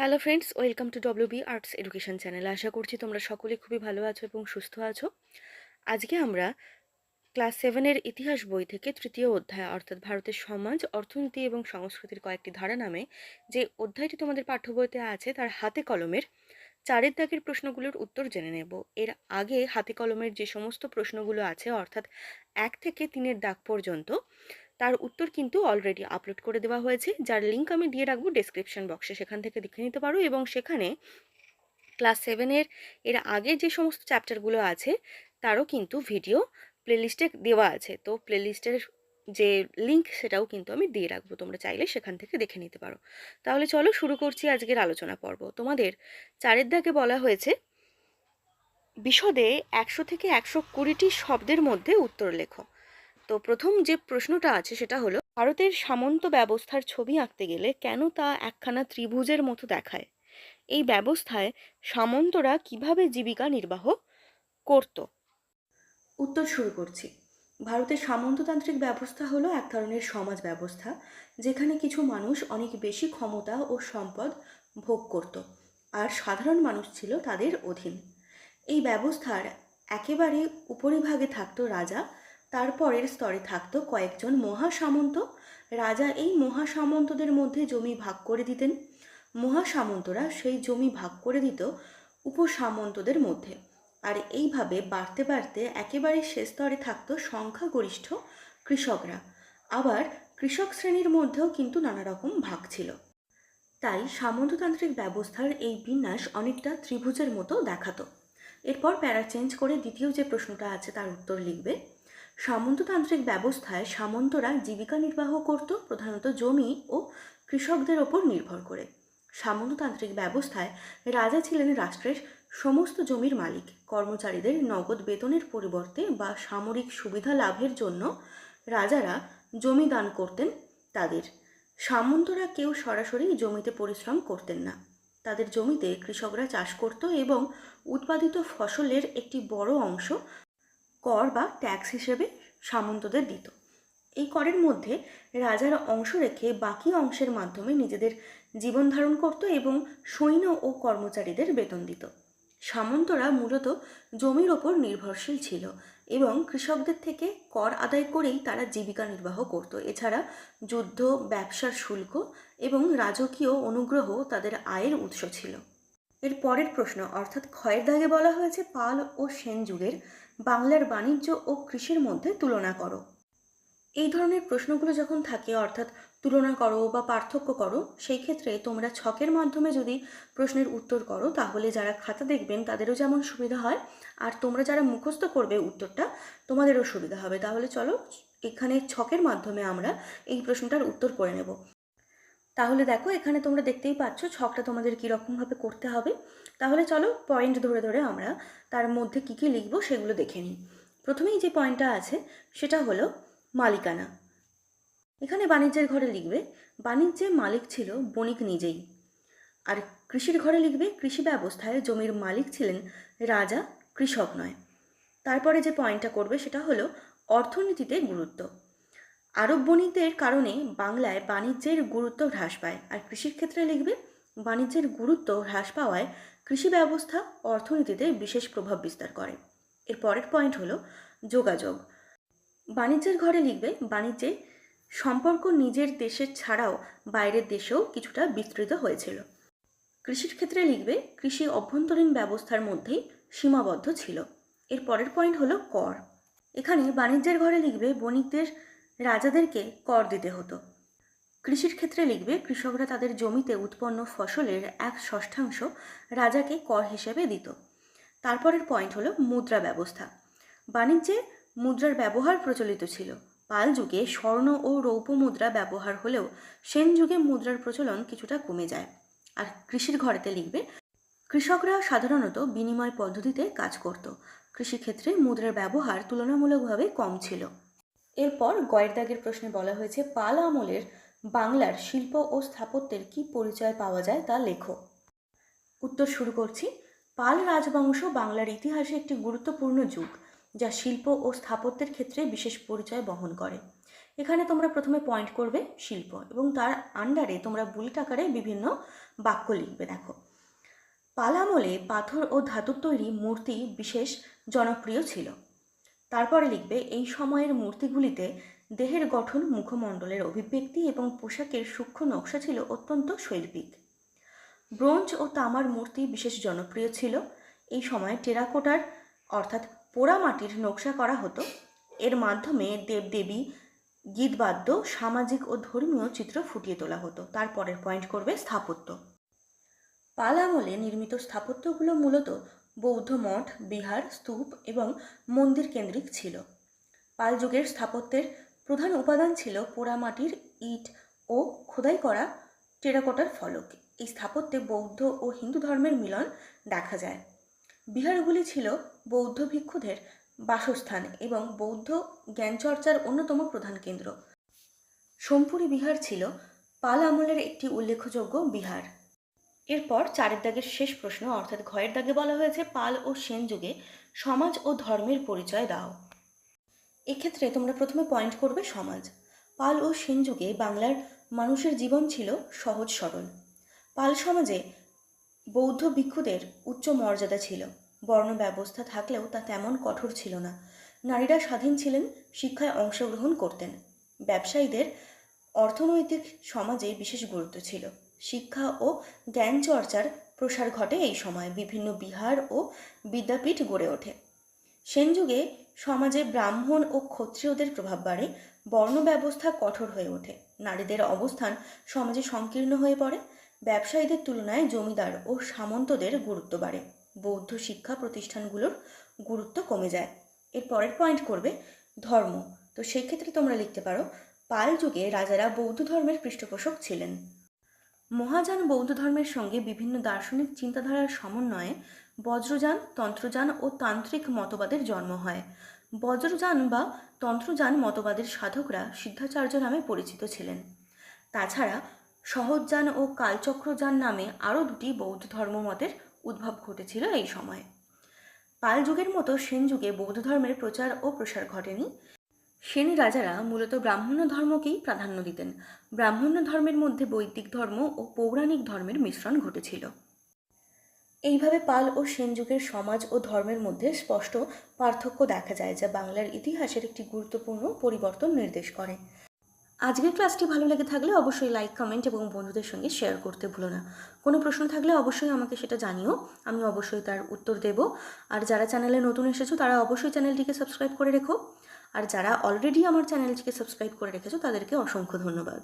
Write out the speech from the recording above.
Hello friends welcome to W B arts education channel আশা করছি তোমরা সকলে খুবই ভালো আছো এবং সুস্থ আছো। আজকে আমরা ক্লাস সেভেনের ইতিহাস বই থেকে তৃতীয় অধ্যায়, অর্থাৎ ভারতের সমাজ, অর্থনীতি এবং সংস্কৃতির কয়েকটি ধারা নামে যে অধ্যায়টি তোমাদের পাঠ্য বইতে আছে, তার হাতে কলমের চারের দাগের প্রশ্নগুলোর উত্তর জেনে নেব। এর আগে হাতে কলমের যে সমস্ত প্রশ্নগুলো আছে, অর্থাৎ এক থেকে তিনের দাগ পর্যন্ত তার উত্তর কিন্তু অলরেডি আপলোড করে দেওয়া হয়েছে। যার লিঙ্ক আমি দিয়ে রাখব ডেসক্রিপশন বক্সে সেখান থেকে দেখে নিতে পারো এবং সেখানে ক্লাস সেভেনের এর আগে যে সমস্ত চ্যাপ্টারগুলো আছে, তারও কিন্তু ভিডিও প্লেলিস্টে দেওয়া আছে। তো প্লেলিস্টের যে লিঙ্ক সেটাও কিন্তু আমি দিয়ে রাখব। তোমরা চাইলে সেখান থেকে দেখে নিতে পারো। তাহলে চলো শুরু করছি আজকের আলোচনা পর্ব। তোমাদের চারের দাগে বলা হয়েছে, বিশদে একশো থেকে একশো কুড়িটি শব্দের মধ্যে উত্তর লেখো। তো প্রথম যে প্রশ্নটা আছে সেটা হলো, ভারতের সামন্ত ব্যবস্থার ছবি আঁকতে গেলে কেন তা একখানা ত্রিভুজের মতো দেখায়? এই ব্যবস্থায় সামন্তরা কীভাবে জীবিকা নির্বাহ করত? উত্তর শুরু করছি। ভারতের সামন্ততান্ত্রিক ব্যবস্থা হলো এক ধরনের সমাজ ব্যবস্থা, যেখানে কিছু মানুষ অনেক বেশি ক্ষমতা ও সম্পদ ভোগ করত, আর সাধারণ মানুষ ছিল তাদের অধীন। এই ব্যবস্থার একেবারে উপরিভাগে থাকতো রাজা তারপরের স্তরে থাকতো কয়েকজন মহাসামন্ত। রাজা এই মহাসামন্তদের মধ্যে জমি ভাগ করে দিতেন। মহাসামন্তরা সেই জমি ভাগ করে দিত উপসামন্তদের মধ্যে। আর এইভাবে বাড়তে বাড়তে একেবারে শেষ স্তরে থাকতো সংখ্যাগরিষ্ঠ কৃষকরা। আবার কৃষক শ্রেণির মধ্যেও কিন্তু নানা রকম ভাগ ছিল। তাই সামন্ততান্ত্রিক ব্যবস্থার এই বিন্যাস অনেকটা ত্রিভুজের মতো দেখাতো। এরপর প্যারা চেঞ্জ করে দ্বিতীয় যে প্রশ্নটা আছে তার উত্তর লিখবে সামন্ততান্ত্রিক ব্যবস্থায় সামন্তরা জীবিকা নির্বাহ করত, প্রধানত জমি ও কৃষকদের ওপর নির্ভর করে। সামন্ততান্ত্রিক ব্যবস্থায় রাজা ছিলেন রাষ্ট্রের সমস্ত জমির মালিক। কর্মচারীদের নগদ বেতনের পরিবর্তে বা সামরিক সুবিধা লাভের জন্য রাজারা জমি দান করতেন তাদের। সামন্তরা কেউ সরাসরি জমিতে পরিশ্রম করতেন না। তাদের জমিতে কৃষকরা চাষ করত এবং উৎপাদিত ফসলের একটি বড় অংশ কর বা ট্যাক্স হিসেবে সামন্তদের দিত। এই করের মধ্যে রাজারা অংশ রেখে বাকি অংশের মাধ্যমে নিজেদের জীবন ধারণ করত এবং সৈন্য ও কর্মচারীদের বেতন দিত। সামন্তরা মূলত জমির ওপর নির্ভরশীল ছিল এবং কৃষকদের থেকে কর আদায় করেই তারা জীবিকা নির্বাহ করত। এছাড়া যুদ্ধ, ব্যবসার শুল্ক এবং রাজকীয় অনুগ্রহ তাদের আয়ের উৎস ছিল। এর পরের প্রশ্ন, অর্থাৎ ক্ষয়ের দাগে বলা হয়েছে পাল ও সেন যুগের বাংলার বাণিজ্য ও কৃষির মধ্যে তুলনা করো। এই ধরনের প্রশ্নগুলো যখন থাকে, অর্থাৎ তুলনা করো বা পার্থক্য করো, সেই ক্ষেত্রে তোমরা ছকের মাধ্যমে যদি প্রশ্নের উত্তর করো, তাহলে যারা খাতা দেখবেন তাদেরও যেমন সুবিধা হয়, আর তোমরা যারা মুখস্থ করবে উত্তরটা, তোমাদেরও সুবিধা হবে। তাহলে চলো, এখানে ছকের মাধ্যমে আমরা এই প্রশ্নটার উত্তর করে নেব। তাহলে দেখো, এখানে তোমরা দেখতেই পাচ্ছ ছকটা তোমাদের কীরকমভাবে করতে হবে। তাহলে চলো পয়েন্ট ধরে ধরে আমরা তার মধ্যে কী কী লিখব সেগুলো দেখে নিই। প্রথমেই যে পয়েন্টটা আছে, সেটা হলো মালিকানা। এখানে বাণিজ্যের ঘরে লিখবে, বাণিজ্যে মালিক ছিল বণিক নিজেই। আর কৃষির ঘরে লিখবে, কৃষি ব্যবস্থায় জমির মালিক ছিলেন রাজা, কৃষক নয়। তারপরে যে পয়েন্টটা করবে সেটা হলো অর্থনীতিতে গুরুত্ব। আরব বণিকদের কারণে বাংলায় বাণিজ্যের গুরুত্ব হ্রাস পায়। আর কৃষির ক্ষেত্রে লিখবে, বাণিজ্যের গুরুত্ব হ্রাস পাওয়ায় কৃষি ব্যবস্থা অর্থনীতিতে বিশেষ প্রভাব বিস্তার করে। এর পরের পয়েন্ট হলো যোগাযোগ। বাণিজ্যের ঘরে লিখবে, বাণিজ্যে সম্পর্ক নিজের দেশের ছাড়াও বাইরের দেশেও কিছুটা বিস্তৃত হয়েছিল। কৃষির ক্ষেত্রে লিখবে, কৃষি অভ্যন্তরীণ ব্যবস্থার মধ্যেই সীমাবদ্ধ ছিল। এর পরের পয়েন্ট হলো কর। এখানে বাণিজ্যের ঘরে লিখবে, বণিকদের রাজাদেরকে কর দিতে হতো। কৃষির ক্ষেত্রে লিখবে, কৃষকরা তাদের জমিতে উৎপন্ন ফসলের এক ষষ্ঠাংশ রাজাকে কর হিসেবে দিত। তারপরের পয়েন্ট হলো মুদ্রা ব্যবস্থা। বাণিজ্যে মুদ্রার ব্যবহার প্রচলিত ছিল। পাল যুগে স্বর্ণ ও রৌপ্য মুদ্রা ব্যবহার হলেও সেন যুগে মুদ্রার প্রচলন কিছুটা কমে যায়। আর কৃষির ঘরেতে লিখবে, কৃষকরা সাধারণত বিনিময় পদ্ধতিতে কাজ করত। কৃষিক্ষেত্রে মুদ্রার ব্যবহার তুলনামূলকভাবে কম ছিল। এরপর গয়ের দাগের প্রশ্নে বলা হয়েছে, পাল আমলের বাংলার শিল্প ও স্থাপত্যের কি পরিচয় পাওয়া যায় তা লেখো। উত্তর শুরু করছি। পাল রাজবংশ বাংলার ইতিহাসে একটি গুরুত্বপূর্ণ যুগ, যা শিল্প ও স্থাপত্যের ক্ষেত্রে বিশেষ পরিচয় বহন করে। এখানে তোমরা প্রথমে পয়েন্ট করবে শিল্প, এবং তার আন্ডারে তোমরা বুলেট আকারে বিভিন্ন বাক্য লিখবে, দেখো। পাল আমলে পাথর ও ধাতুর তৈরি মূর্তি বিশেষ জনপ্রিয় ছিল। তারপরে লিখবে, এই সময়ের মূর্তিগুলিতে দেহের গঠন মুখমণ্ডলের অভিব্যক্তি এবং পোশাকের সূক্ষ্ম নকশা ছিল অত্যন্ত শৈল্পিক। ব্রোঞ্জ ও তামার মূর্তি বিশেষ জনপ্রিয় ছিল। এই সময় টেরাকোটার, অর্থাৎ পোড়ামাটির নকশা করা হতো। এর মাধ্যমে দেবদেবী, গীতবাদ্য, সামাজিক ও ধর্মীয় চিত্র ফুটিয়ে তোলা হতো। তারপরের পয়েন্ট করবে স্থাপত্য। পাল আমলে নির্মিত স্থাপত্যগুলো মূলত বৌদ্ধ মঠ, বিহার, স্তূপ এবং মন্দির কেন্দ্রিক ছিল। পাল যুগের স্থাপত্যের প্রধান উপাদান ছিল পোড়ামাটির ইট ও খোদাই করা টেরাকোটার ফলক। এই স্থাপত্যে বৌদ্ধ ও হিন্দু ধর্মের মিলন দেখা যায়। বিহারগুলি ছিল বৌদ্ধ ভিক্ষুদের বাসস্থান এবং বৌদ্ধ জ্ঞানচর্চার অন্যতম প্রধান কেন্দ্র। সোমপুরি বিহার ছিল পাল আমলের একটি উল্লেখযোগ্য বিহার। এরপর চারের দাগের শেষ প্রশ্ন, অর্থাৎ ঘয়ের দাগে বলা হয়েছে, পাল ও সেন যুগে সমাজ ও ধর্মের পরিচয় দাও। এক্ষেত্রে তোমরা প্রথমে পয়েন্ট করবে সমাজ। পাল ও সেন যুগে বাংলার মানুষের জীবন ছিল সহজ সরল। পাল সমাজে বৌদ্ধ ভিক্ষুদের উচ্চ মর্যাদা ছিল। বর্ণ ব্যবস্থা থাকলেও তা তেমন কঠোর ছিল না। নারীরা স্বাধীন ছিলেন, শিক্ষায় অংশগ্রহণ করতেন। ব্যবসায়ীদের অর্থনৈতিক সমাজে বিশেষ গুরুত্ব ছিল। শিক্ষা ও জ্ঞান চর্চার প্রসার ঘটে এই সময় বিভিন্ন বিহার ও বিদ্যাপীঠ গড়ে ওঠে। সেন যুগে সমাজে ব্রাহ্মণ ও ক্ষত্রিয়দের প্রভাব বাড়ে, বর্ণ ব্যবস্থা কঠোর হয়ে ওঠে। নারীদের অবস্থান সমাজে সংকীর্ণ হয়ে পড়ে, ব্যবসায়ীদের তুলনায় জমিদার ও সামন্তদের গুরুত্ব বাড়ে। বৌদ্ধ শিক্ষা প্রতিষ্ঠানগুলোর গুরুত্ব কমে যায়। এর পরের পয়েন্ট করবে ধর্ম। তো সেক্ষেত্রে তোমরা লিখতে পারো পাল যুগে রাজারা বৌদ্ধ ধর্মের পৃষ্ঠপোষক ছিলেন। মহাযান বৌদ্ধ ধর্মের সঙ্গে বিভিন্ন দার্শনিক চিন্তাধারার সমন্বয়ে বজ্রযান, তন্ত্রযান ও তান্ত্রিক মতবাদের জন্ম হয়। বজ্রযান বা তন্ত্রযান মতবাদের সাধকরা সিদ্ধাচার্য নামে পরিচিত ছিলেন। তাছাড়া সহজযান ও কালচক্রযান নামে আরও দুটি বৌদ্ধ ধর্মমতের উদ্ভব ঘটেছিল এই সময়। পাল যুগের মতো সেন যুগে বৌদ্ধ ধর্মের প্রচার ও প্রসার ঘটেনি। সেন রাজারা মূলত ব্রাহ্মণ্য ধর্মকেই প্রাধান্য দিতেন। ব্রাহ্মণ্য ধর্মের মধ্যে বৈদিক ধর্ম ও পৌরাণিক ধর্মের মিশ্রণ ঘটেছিল। এইভাবে পাল ও সেন যুগের সমাজ ও ধর্মের মধ্যে স্পষ্ট পার্থক্য দেখা যায়, যা বাংলার ইতিহাসের একটি গুরুত্বপূর্ণ পরিবর্তন নির্দেশ করে। আজকের ক্লাসটি ভালো লেগে থাকলে অবশ্যই লাইক, কমেন্ট এবং বন্ধুদের সঙ্গে শেয়ার করতে ভুলো না। কোনো প্রশ্ন থাকলে অবশ্যই আমাকে সেটা জানিও, আমি অবশ্যই তার উত্তর দেব। আর যারা চ্যানেলে নতুন এসেছ, তারা অবশ্যই চ্যানেলটিকে সাবস্ক্রাইব করে রেখো। আর যারা অলরেডি আমার চ্যানেলটিকে সাবস্ক্রাইব করে রেখেছো তাদেরকে অসংখ্য ধন্যবাদ।